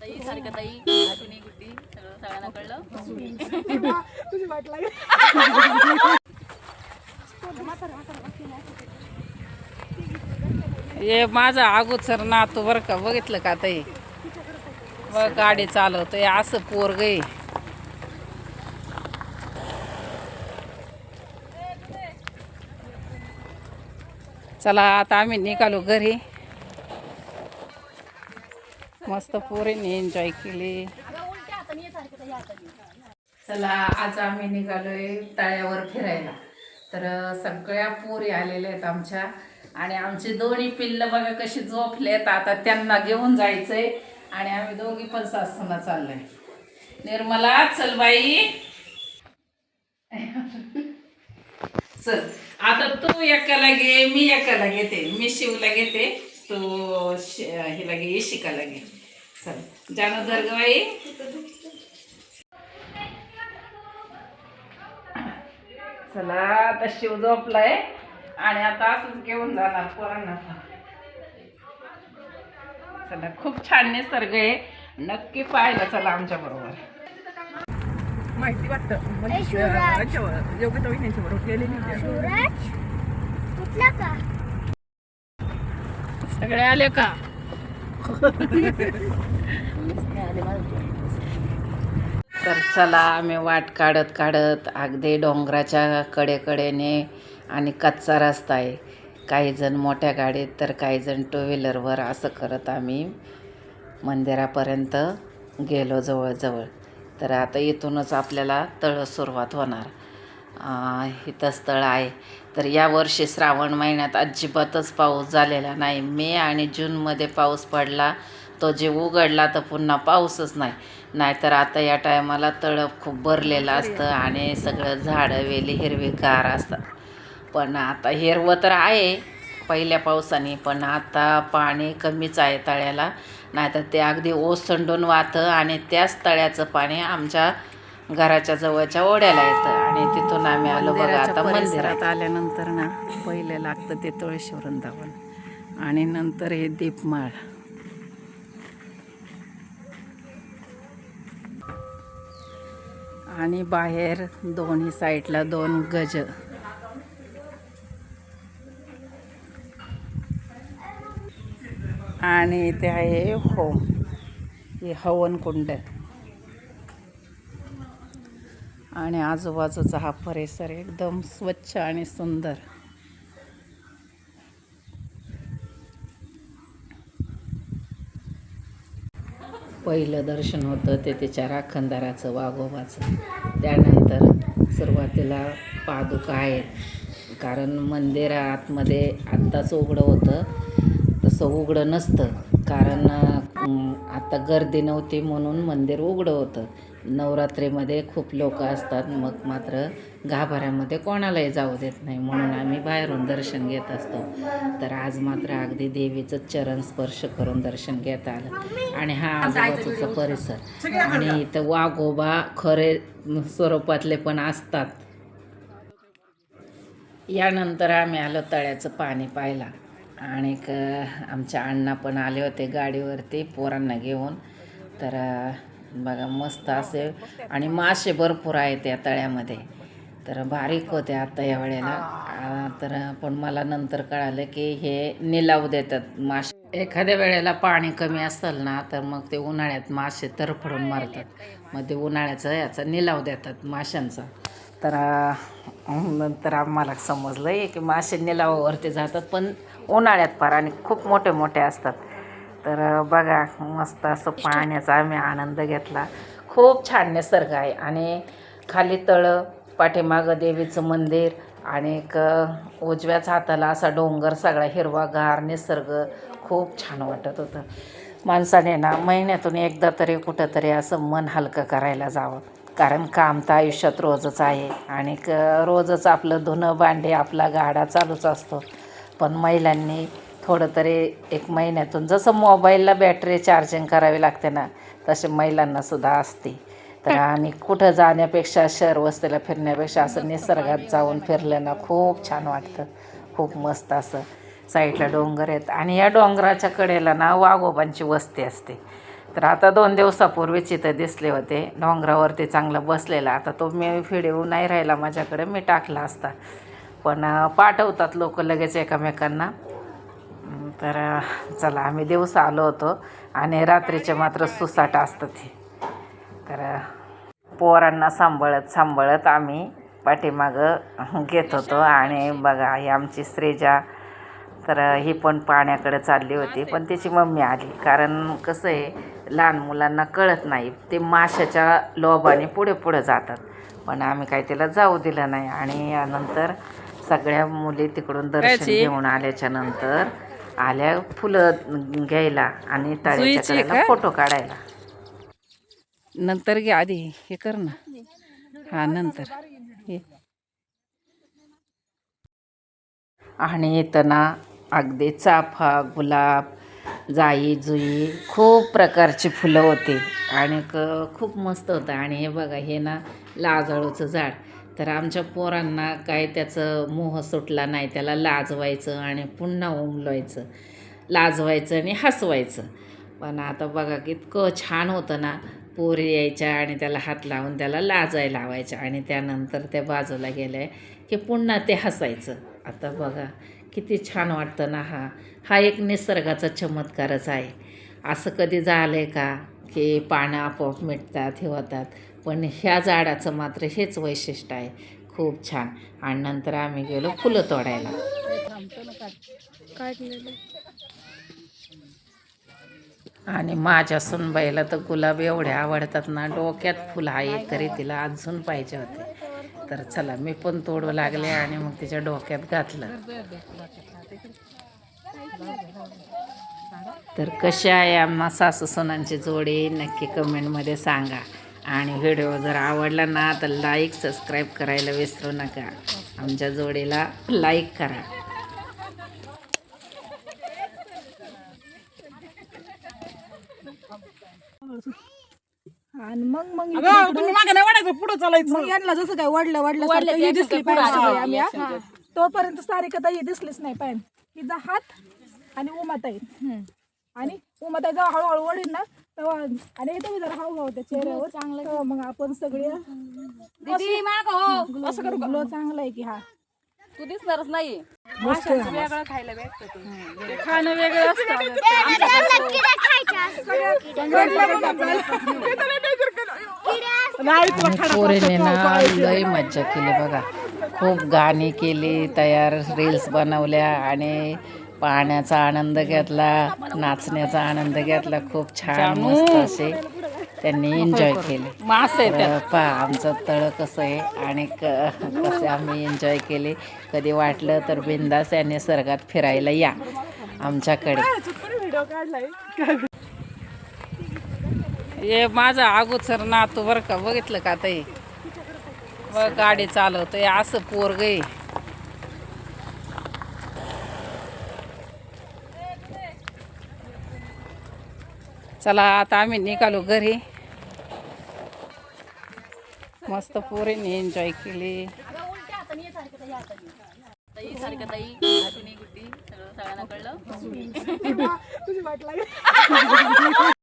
ताई सारखं ताई गुड्डी सगळं सगळ्यांना कळलं? हे माझं अगोदर नातू बरं का बघितलं का ताई? बघ गाडी चालवतोय असं पोरग आहे. चला आता आम्ही निघालो घरी. मस्त पोरीने एन्जॉय केली. चला आज आम्ही निघालोय तळ्यावर फिरायला. तर सगळ्या पोरी आलेल्या आहेत आमच्या. आणि आमची दोन्ही पिल्ल बघा कशी झोपलेत आता त्यांना घेऊन जायचंय. आणि आम्ही दोघी पण सासना चाललोय. निर्मला चल बाई. चल आता तू एकाला घे मी एकाला घेते. मी शिवला घेते. तू हिला घे शिकायला घे. चल जाणं चला आता शिव झोपलाय. आणि आता असंच घेऊन जाणार पोरांना. चला खूप छान निसर्ग आहे. नक्की पाहायला चला आमच्या बरोबर. माहिती वाटतं. म्हणजे योग्य शिवराज उठला का? सगळे आले का? तर चला आम्ही वाट काढत काढत अगदी डोंगराच्या कडेकडेने आणि कच्चा रस्ता आहे. काही जण मोठ्या गाडीत तर काही जण टू व्हीलरवर असं करत आम्ही मंदिरापर्यंत गेलो जवळजवळ. तर आता इथूनच आपल्याला तळ सुरुवात होणार. इथंच इथं स्थळ आहे. तर यावर्षी श्रावण महिन्यात अजिबातच पाऊस झालेला नाही. मे आणि जूनमध्ये पाऊस पडला तो जे उघडला तर पुन्हा पाऊसच नाही. नाहीतर आता या टायमाला तळं खूप भरलेलं असतं आणि सगळं झाडं वेली हिरवीगार असतात. पण आता हिरवं तर आहे पहिल्या पावसाने पण आता पाणी कमीच आहे तळ्याला. नाहीतर ते अगदी ओसंडून वाहतं आणि त्याच तळ्याचं पाणी आमच्या घराच्या जवळच्या ओढ्याला येतं आणि तिथून आम्ही आलो बघा आता मंदिरात आल्यानंतर ना पहिले लागतं ते तुळशी वृंदावन आणि नंतर हे दीपमाळ. आणि बाहेर दोन्ही साईडला दोन गज. आणि इथे आहे होम हे हवन कुंड आणि आजूबाजूचा हा परिसर एकदम स्वच्छ आणि सुंदर. पहिलं दर्शन होतं ते त्याच्या राखणदाराचं वाघोबाचं. त्यानंतर सुरुवातीला पादुका आहेत. कारण मंदिर आतमध्ये आत्ताच उघडं होतं. तसं उघडं नसतं. कारण आता गर्दी नव्हती म्हणून मंदिर उघडं होतं. नवरात्रीमध्ये खूप लोक असतात मग मात्र गाभाऱ्यामध्ये कोणालाही जाऊ देत नाही म्हणून आम्ही बाहेरून दर्शन घेत असतो. तर आज मात्र अगदी देवीचं चरण स्पर्श करून दर्शन घेता आलं. आणि हा आजूबाजूचा परिसर. आणि इथं वाघोबा खरे स्वरूपातले पण असतात. यानंतर आम्ही आलो तळ्याचं पाणी पाहिला आणि क आमच्या अण्णा पण आले होते गाडीवरती पोरांना घेऊन. तर बघा मस्त असे आणि मासे भरपूर आहेत या तळ्यामध्ये. तर बारीक होते आता या वेळेला. तर पण मला नंतर कळालं की हे निलाव देतात मासे. एखाद्या वेळेला पाणी कमी असेल ना तर मग ते उन्हाळ्यात मासे तरफडून मारतात. मग ते उन्हाळ्याचा याचा निलाव देतात माशांचा. तर नंतर आम्हाला समजलं आहे की मासे निलावावरती जातात पण उन्हाळ्यात फार आणि खूप मोठे मोठे असतात. तर बघा मस्त असं पाहण्याचा आम्ही आनंद घेतला. खूप छान निसर्ग आहे आणि खाली तळं पाठीमागं देवीचं मंदिर आणि एक उजव्याच हाताला असा डोंगर सगळा हिरवागार निसर्ग खूप छान वाटत होतं. माणसाने ना महिन्यातून एकदा तरी कुठंतरी असं मन हलकं करायला जावं. कारण काम तर आयुष्यात रोजच आहे? आणि क रोजच आपलं धुणं भांडे आपला गाडा चालूच असतो. पण महिलांनी थोडं तरी एक महिन्यातून जसं मोबाईलला बॅटरी चार्जिंग करावी लागते ना तसे महिलांना सुद्धा असते. तर आणि कुठं जाण्यापेक्षा शहर वस्तीला फिरण्यापेक्षा असं निसर्गात जाऊन फिरलं ना खूप छान वाटतं. खूप मस्त असं. साईडला डोंगर आहेत. आणि या डोंगराच्या कडेला ना वाघोबांची वस्ती असते. तर आता दोन दिवसापूर्वीच इथं दिसले होते. डोंगरावरती चांगलं बसलेला. आता तो मी व्हिडिओ नाही राहिला माझ्याकडे मी टाकला असता. पण पाठवतात लोक लगेच एकमेकांना. तर चला आम्ही दिवस आलो होतो आणि रात्रीचे मात्र सुसाट असतं ते तर पोरांना सांभाळत सांभाळत आम्ही पाठीमागं घेत होतो. आणि बघा ही आमची श्रेजा तर ही पण पाण्याकडे चालली होती. पण तिची मम्मी आली. कारण कसं आहे लहान मुलांना कळत नाही. ते माशाच्या लोभाने पुढे पुढे जातात. पण आम्ही काही तिला जाऊ दिलं नाही. आणि यानंतर सगळ्या मुली तिकडून दर्शन घेऊन आल्याच्यानंतर आल्या फुलं घ्यायला आणि तळ्याच्या फोटो काढायला. नंतर घे आधी. हे कर ना. हा नंतर. हे. आणि इथं ना अगदी चाफा गुलाब जाई जुई खूप प्रकारची फुलं होती आणि क खूप मस्त होतं. आणि हे बघा हे ना लाजाळूचं झाड. तर आमच्या पोरांना काय त्याचं मोह सुटला नाही त्याला लाजवायचं आणि पुन्हा उमलवायचं लाजवायचं आणि हसवायचं. पण आता बघा इतकं छान होतं ना पोरी यायच्या आणि त्याला हात लावून त्याला लाजाय लावायच्या. आणि त्यानंतर त्या बाजूला गेल्या की पुन्हा ते हसायचं. आता बघा किती छान वाटतं ना हा. हा एक निसर्गाचा चमत्कारच आहे. असं कधी झालं आहे का की पानं आपोआप मिटतात हे होतात. पण ह्या झाडाचं मात्र हेच वैशिष्ट्य आहे. खूप छान. आणि नंतर आम्ही गेलो फुलं तोडायला. आणि माझ्या सुनबाईला तर गुलाब एवढे आवडतात ना डोक्यात फुलं आहे तरी तिला अजून पाहिजे होते. तर चला मी पण तोडू लागले आणि मग तिच्या डोक्यात घातलं. तर कशी आहे आम्हा सासू सुनांची जोडी नक्की कमेंटमध्ये सांगा. आणि व्हिडिओ जर आवडला ना तर लाईक सबस्क्राईब करायला विसरू नका. आमच्या जोडीला लाईक करा. मग मग अगं तुम्ही मागे नाही वाढायचं पुढे चालायचं. मग यांना जसं काय वडलं वडलं वडलं ही की दिसली पुढं पाहिजे आली, आम्ही हा. अक्षरशः. तोपर्यंत सारिका ताई दिसलीच नाही पाहिजे. हिचा हात आणि उमाताई. आणि उमाताई जेव्हा हळूहळू वडील ना तेव्हा आणि इथं जरा हाव भाव त्या चेहऱ्यावर. तेव्हा मग आपण सगळे दीदी माग हो. असं करू ग्लो चांगला आहे की हा. तू दिसणारच नाही. वेगळं खायला भेटतं खाणं वेगळं असतं. आणि पोरीने ना लय मज्जा केली बघा. खूप गाणी केली तयार रील्स बनवल्या आणि पाण्याचा आनंद घेतला नाचण्याचा आनंद घेतला. खूप छान मस्त असे त्यांनी एन्जॉय केले. मासे पहा आमचं तळ कसं आहे आणि क कसे आम्ही एन्जॉय केले. कधी वाटलं तर बिंदास या निसर्गात फिरायला या आमच्याकडे. हे माझा अगोदर नातू बरं का बघितलं का ताई? बघ गाडी चालवतोय असं पोरग आहे. चला आता आम्ही निघालो घरी. मस्त पोरीने एन्जॉय केली. सगळ्यांना कळलं